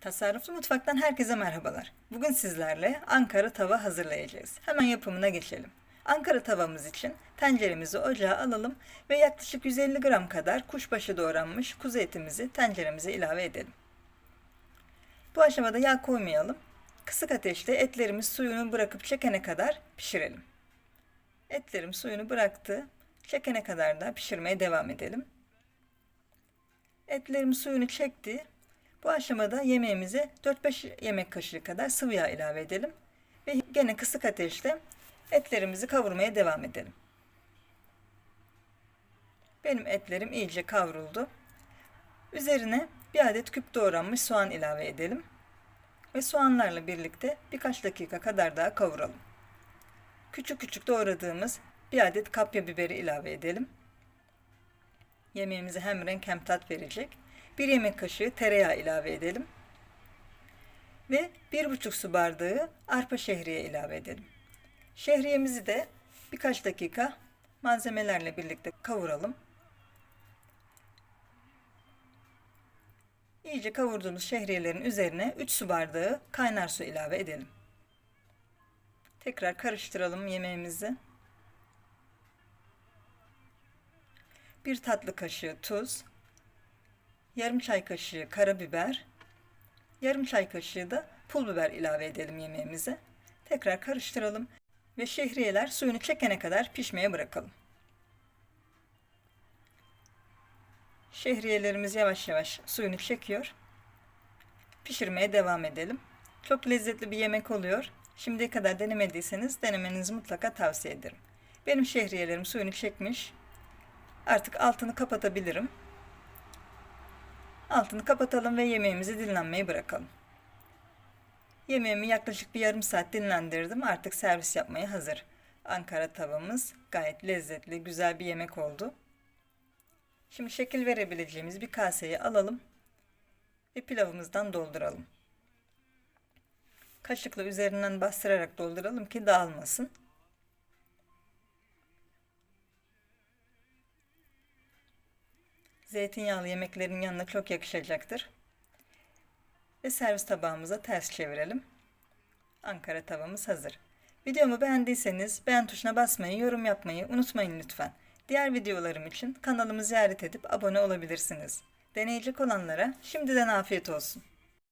Tasarruflu Mutfak'tan herkese merhabalar. Bugün sizlerle Ankara tava hazırlayacağız. Hemen yapımına geçelim. Ankara tavamız için tenceremizi ocağa alalım ve yaklaşık 150 gram kadar kuşbaşı doğranmış kuzu etimizi tenceremize ilave edelim. Bu aşamada yağ koymayalım. Kısık ateşte etlerimiz suyunu bırakıp çekene kadar pişirelim. Etlerim suyunu bıraktı. Çekene kadar da pişirmeye devam edelim. Etlerim suyunu çekti. Bu aşamada yemeğimize 4-5 yemek kaşığı kadar sıvı yağ ilave edelim. Ve gene kısık ateşte etlerimizi kavurmaya devam edelim. Benim etlerim iyice kavruldu. Üzerine bir adet küp doğranmış soğan ilave edelim. Ve soğanlarla birlikte birkaç dakika kadar daha kavuralım. Küçük küçük doğradığımız bir adet kapya biberi ilave edelim. Yemeğimize hem renk hem tat verecek. Bir yemek kaşığı tereyağı ilave edelim. Ve bir buçuk su bardağı arpa şehriye ilave edelim. Şehriyemizi de birkaç dakika malzemelerle birlikte kavuralım. İyice kavurduğumuz şehriyelerin üzerine 3 su bardağı kaynar su ilave edelim. Tekrar karıştıralım yemeğimizi. Bir tatlı kaşığı tuz, yarım çay kaşığı karabiber, yarım çay kaşığı da pul biber ilave edelim yemeğimize. Tekrar karıştıralım ve şehriyeler suyunu çekene kadar pişmeye bırakalım. Şehriyelerimiz yavaş yavaş suyunu çekiyor. Pişirmeye devam edelim. Çok lezzetli bir yemek oluyor. Şimdiye kadar denemediyseniz denemenizi mutlaka tavsiye ederim. Benim şehriyelerim suyunu çekmiş. Artık altını kapatabilirim. Altını kapatalım ve yemeğimizi dinlenmeye bırakalım. Yemeğimi yaklaşık bir yarım saat dinlendirdim. Artık servis yapmaya hazır. Ankara tavamız gayet lezzetli, güzel bir yemek oldu. Şimdi şekil verebileceğimiz bir kaseyi alalım ve pilavımızdan dolduralım. Kaşıkla üzerinden bastırarak dolduralım ki dağılmasın. Zeytinyağlı yemeklerin yanına çok yakışacaktır. Ve servis tabağımıza ters çevirelim. Ankara tavamız hazır. Videomu beğendiyseniz beğen tuşuna basmayı, yorum yapmayı unutmayın lütfen. Diğer videolarım için kanalımı ziyaret edip abone olabilirsiniz. Deneyecek olanlara şimdiden afiyet olsun.